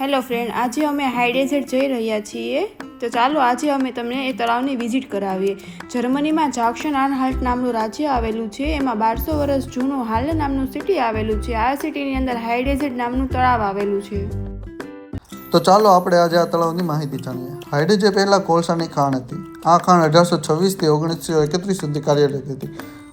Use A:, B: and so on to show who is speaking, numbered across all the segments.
A: Hello friend આજે અમે હાઈડેઝેટ જઈ રહ્યા છીએ. તો ચાલો, આજે અમે તમને એ તળાવની વિઝિટ કરાવીએ. જર્મનીમાં જાક્શન આનહાલ્ટ નામનું રાજ્ય આવેલું છે. એમાં બારસો વર્ષ જૂનું હાલ નામનું સિટી આવેલું છે. આ સિટીની અંદર હાઈડેઝેટ નામનું તળાવ આવેલું છે.
B: તો ચાલો, આપણે આજે આ તળાવની માહિતી જાણીએ. હાઈડેજે પહેલાં કોલસાની ખાણ હતી, આ ખાણ અઢારસો છવ્વીસથી ઓગણીસો એકત્રીસ સુધી કાર્યરત હતી.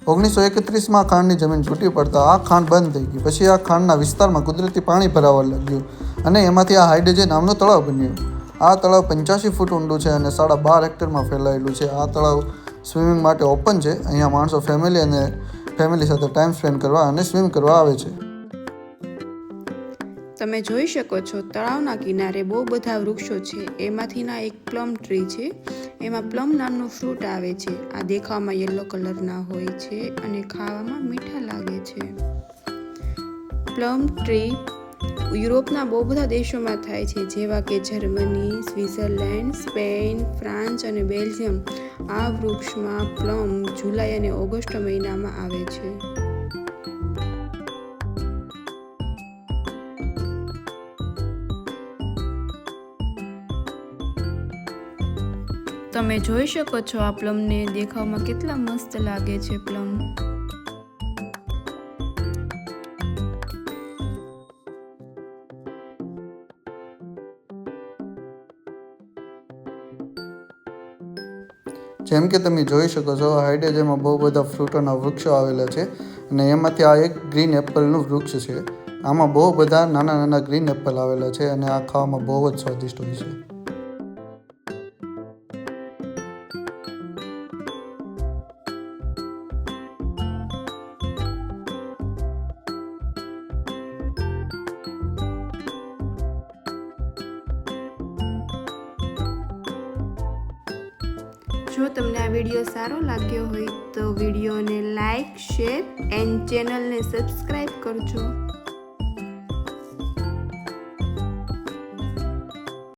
B: ઓગણીસો એકત્રીસમાં ખાણની જમીન છૂટી પડતા આ ખાણ બંધ થઈ ગઈ. પછી આ ખાણના વિસ્તારમાં કુદરતી પાણી ભરાવા લાગ્યું. અને એમાંથી આ હાઇડેજે નામનું તળાવ બન્યું. આ તળાવ પંચ્યાસી ફૂટ ઊંડું છે અને સાડા બાર હેક્ટરમાં ફેલાયેલું છે. આ તળાવ સ્વિમિંગ માટે ઓપન છે. અહીંયા માણસો ફેમિલી અને ફેમિલી સાથે ટાઈમ સ્પેન્ડ કરવા અને સ્વિમ કરવા આવે છે.
A: તમે જોઈ શકો છો, તળાવના કિનારે બહુ બધા વૃક્ષો છે. એમાંથીના એક પ્લમ ટ્રી છે. એમાં પ્લમ નામનું ફ્રૂટ આવે છે. આ દેખાવામાં યલો કલરના હોય છે અને ખાવામાં મીઠા લાગે છે. પ્લમ ટ્રી યુરોપના બહુ બધા દેશોમાં થાય છે, જેવા કે જર્મની, સ્વિટ્ઝરલેન્ડ, સ્પેન, ફ્રાન્સ અને બેલ્જિયમ. આ વૃક્ષમાં પ્લમ જુલાઈ અને ઓગસ્ટ મહિનામાં આવે છે. તમે જોઈ શકો છો આ પ્લમને દેખાવમાં કેટલા મસ્ત લાગે છે પ્લમ.
B: જેમ કે તમે જોઈ શકો છો હાઇડેજમાં બહુ બધા ફ્રૂટોના વૃક્ષો આવેલા છે અને એમાંથી આ એક ગ્રીન એપલનું વૃક્ષ છે. આમાં બહુ બધા નાના નાના ગ્રીન એપલ આવેલા છે અને આ ખાવામાં બહુ જ સ્વાદિષ્ટ હોય છે.
A: જો તમને આ વીડિયો સારો લાગ્યો હોય તો વિડીયોને લાઇક શેર, એન્ડ ચેનલને સબસ્ક્રાઈબ કરજો.